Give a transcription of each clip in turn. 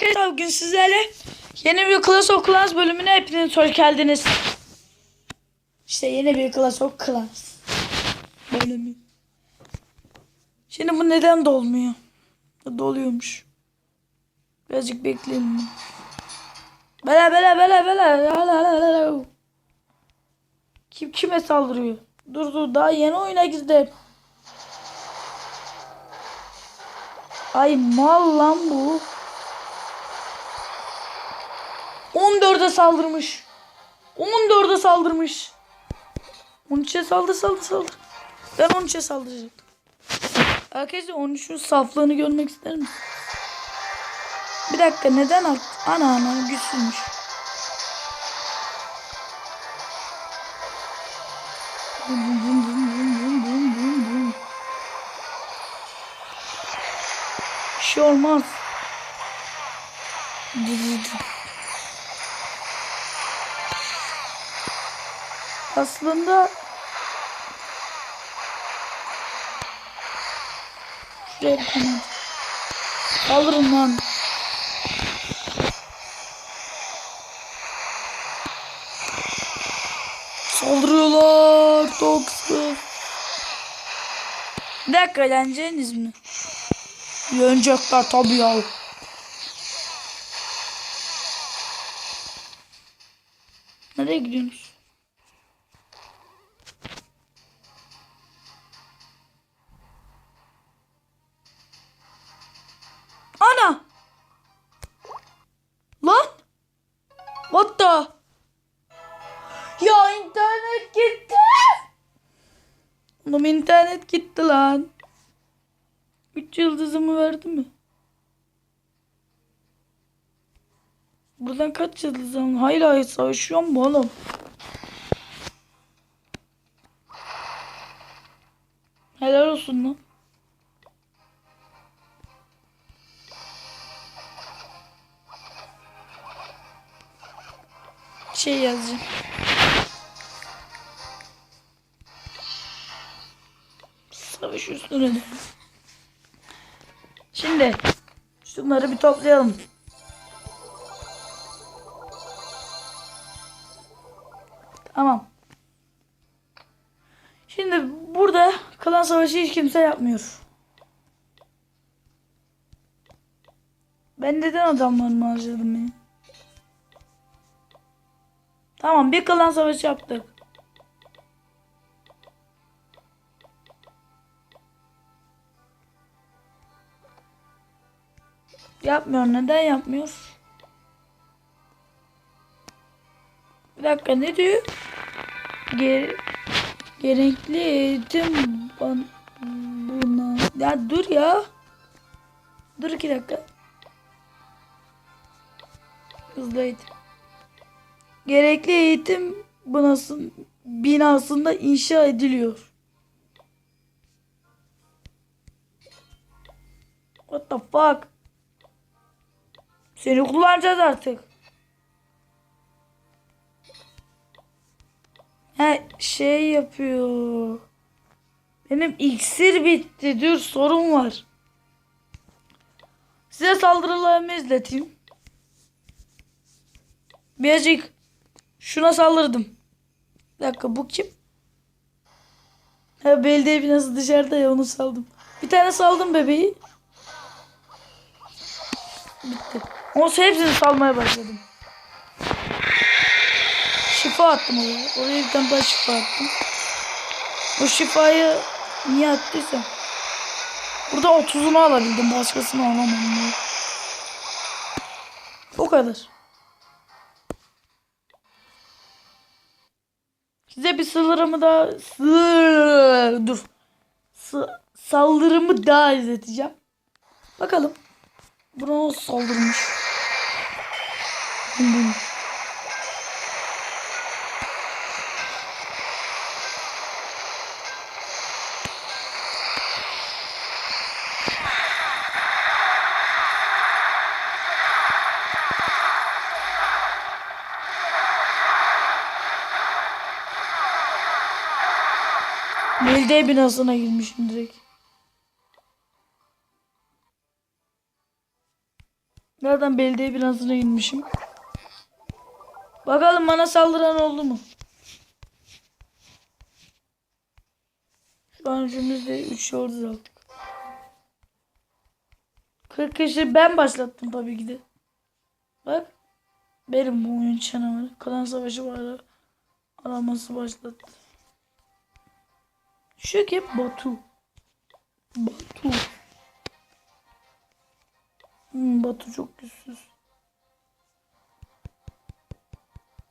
Arkadaşlar bugün sizlerle yeni bir Clash of Clans bölümüne hepiniz hoş geldiniz. İşte yeni bir Clash of Clans bölümü. Şimdi bu neden dolmuyor? Doluyormuş. Birazcık bekleyelim. Bela bela bela bela. La, la, la, la, la. Kim kime saldırıyor? Dur dur daha yeni oyuna girdim. Ay mal lan bu. 14'e saldırmış. 14'e saldırmış. 13'e saldır saldır saldır. Ben 13'e saldıracağım. Arkadaşlar 13'ün saflığını görmek ister misin? Bir dakika neden at? Ana ana güçsüzmüş. Bum bum şey olmaz. Aslında şuraya. Kaldırın lan. Saldırıyorlar. Toksik. Bir dakika eğleneceğiniz mi? Yenecekler tabii ya. Nereye gidiyorsunuz? Ya internet gitti! Oğlum internet gitti lan. Üç yıldızımı verdi mi? Buradan kaç yıldız aldın? Hayır hayır savaşıyor mu oğlum? Helal olsun lan. Şey yazacağım. Savaş üstüne de. Şimdi şunları bir toplayalım. Tamam. Şimdi burada klan savaşı hiç kimse yapmıyor. Ben neden adamlarımı harcadım ya? Tamam bir klan savaşı yaptık. Yapmıyor. Neden yapmıyor? Bir dakika ne diyor? Ger gerekli ban- buna. Ya dur ya. Dur iki dakika. Hızlı eğitim. Gerekli eğitim binasın, binasında inşa ediliyor. What the fuck? Seni kullanacağız artık. He şey yapıyor. Benim iksir bitti. Dur sorun var. Size saldırılarımı izleteyim. Birazcık şuna saldırdım. Bir dakika bu kim? Ha belediye binası dışarıda ya onu saldım. Bir tane saldım bebeği. Bitti. Olsa hepsini salmaya başladım. Şifa attım oraya. Oraya bir tane daha şifa attım. O şifayı niye attıysam. Burada 30'unu alabildim. Başkasını alamadım. ya. O kadar. Size bir saldırımı daha Sır- dur. S- saldırımı daha izleteceğim. Bakalım. Nasıl saldırmış. Bum bum. Belediye binasına girmişim direkt. Nereden belediye binasına inmişim. Bakalım bana saldıran oldu mu? Şu an üçümüzde 3 yıldız aldık. 40 kişi ben başlattım tabii ki de. Bak. Benim bu oyun canavarı. Klan savaşı var. Araması başlattı. Şu kim? Batu. Batu. Hmm, Batu çok güçsüz.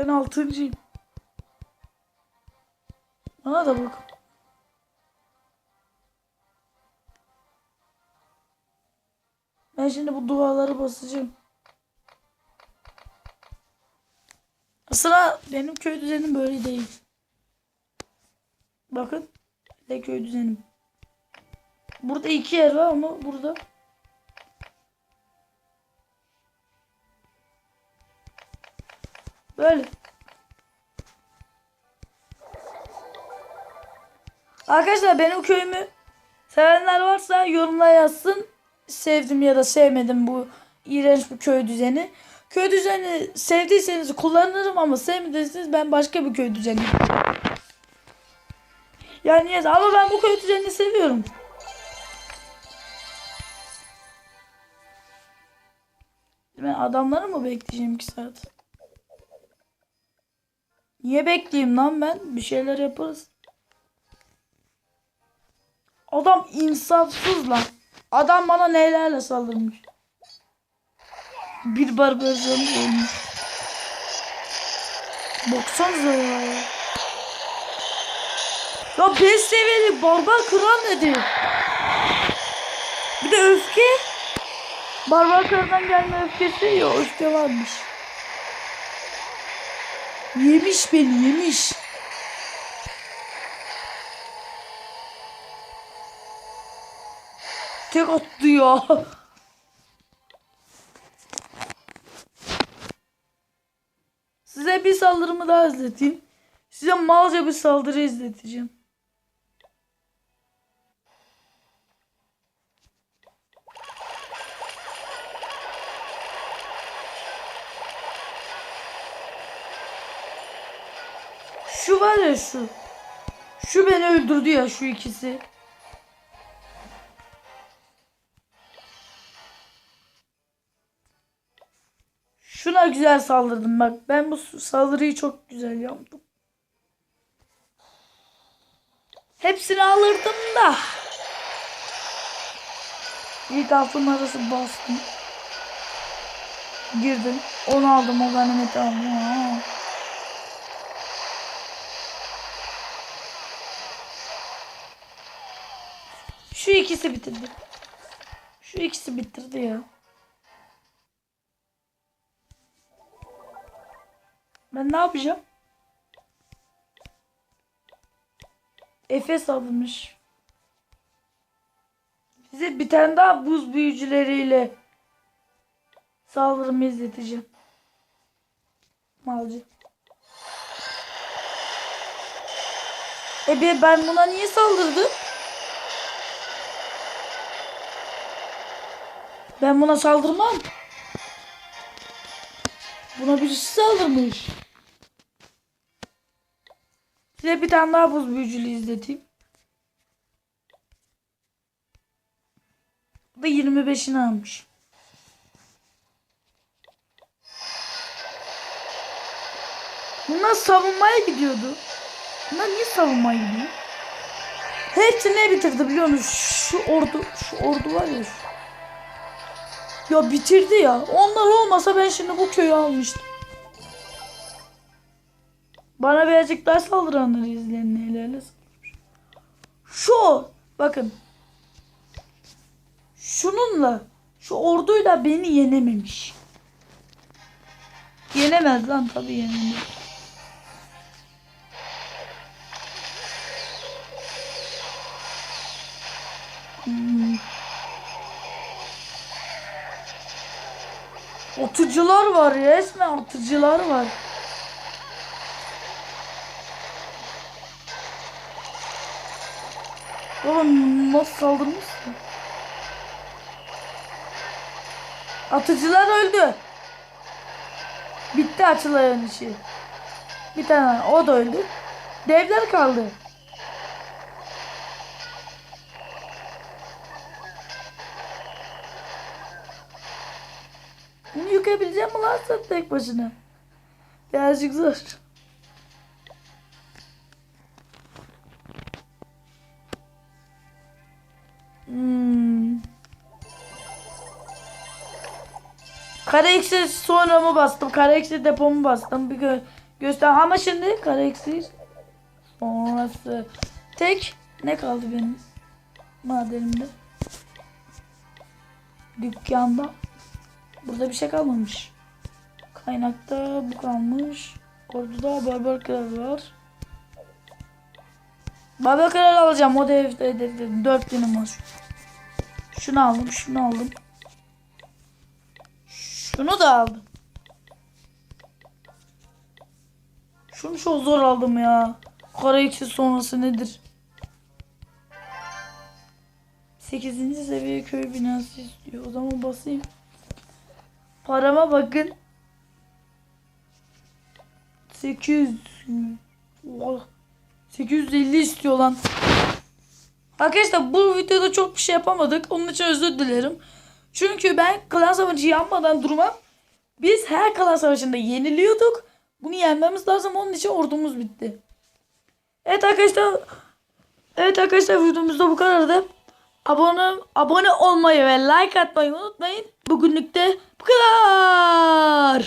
Ben altıncıyım. Bana da bak. Ben şimdi bu duvarları basacağım. Aslında benim köy düzenim böyle değil. Bakın. Ne köy düzenim. Burada iki yer var ama burada Böyle. Arkadaşlar benim köyümü sevenler varsa yorumlara yazsın. Sevdim ya da sevmedim bu iğrenç bir köy düzeni. Köy düzeni sevdiyseniz kullanırım ama sevmediyseniz ben başka bir köy düzeni. Yani yes, ama ben bu köy düzenini seviyorum. Ben adamları mı bekleyeceğim 2 saat? Niye bekleyeyim lan ben? Bir şeyler yaparız. Adam insafsız lan. Adam bana nelerle saldırmış. Bir barbarcan olmuş. Baksanıza ya. Ya 5 seviyeli barbar kral nedir? Bir de öfke. Barbar kraldan gelme öfkesi ya öfke varmış. Yemiş beni yemiş. Tek attı ya. Size bir saldırımı daha izleteyim. Size malca bir saldırı izleteceğim. Var ya şu. Şu beni öldürdü ya şu ikisi. Şuna güzel saldırdım bak. Ben bu saldırıyı çok güzel yaptım. Hepsini alırdım da. İlk altın arası bastım. Girdim. Onu aldım. O ganimeti aldım. Aa. Şu ikisi bitirdi. Şu ikisi bitirdi ya. Ben ne yapacağım? Efes alınmış. Size bir tane daha buz büyücüleriyle saldırımı izleteceğim. Malcı. E be ben buna niye saldırdım? Ben buna saldırmam. Buna birisi saldırmış. Size bir tane daha buz büyücülü izleteyim. Bu da 25'ini almış. Bunlar savunmaya gidiyordu. Bunlar niye savunmaya gidiyor? Hepsini bitirdi biliyor musun? Şu ordu, şu ordu var ya. Şu. Ya bitirdi ya. Onlar olmasa ben şimdi bu köyü almıştım. Bana birazcık daha saldıranları izleyin nelerle. Şu bakın. Şununla şu orduyla beni yenememiş. Yenemez lan tabii yenemez. Atıcılar var resmen atıcılar var. Oğlum nasıl saldırmışsın? Atıcılar öldü. Bitti atıcıların işi. Bir tane o da öldü. Devler kaldı. Sen tek başına? Birazcık zor. Hmm. Kare eksi sonra mı bastım? Kare eksi depomu bastım. Bir gö göster. Ama şimdi kare eksi sonrası. Tek ne kaldı benim madenimde? Dükkanda. Burada bir şey kalmamış. Kaynakta bu kalmış. Orduda barbar kral var. Barbar kral alacağım. O da evde hedefledim. Dört günüm var. Şunu aldım. Şunu aldım. Şunu da aldım. Şunu çok zor aldım ya. Kara eksi sonrası nedir? 8. seviye köy binası istiyor. O zaman basayım. Parama bakın. 800 Oha. 850 istiyor lan. Arkadaşlar bu videoda çok bir şey yapamadık. Onun için özür dilerim. Çünkü ben klan savaşı yanmadan durmam. Biz her klan savaşında yeniliyorduk. Bunu yenmemiz lazım. Onun için ordumuz bitti. Evet arkadaşlar. Evet arkadaşlar videomuzda bu kadardı. Abone abone olmayı ve like atmayı unutmayın. Bugünlük de bu kadar.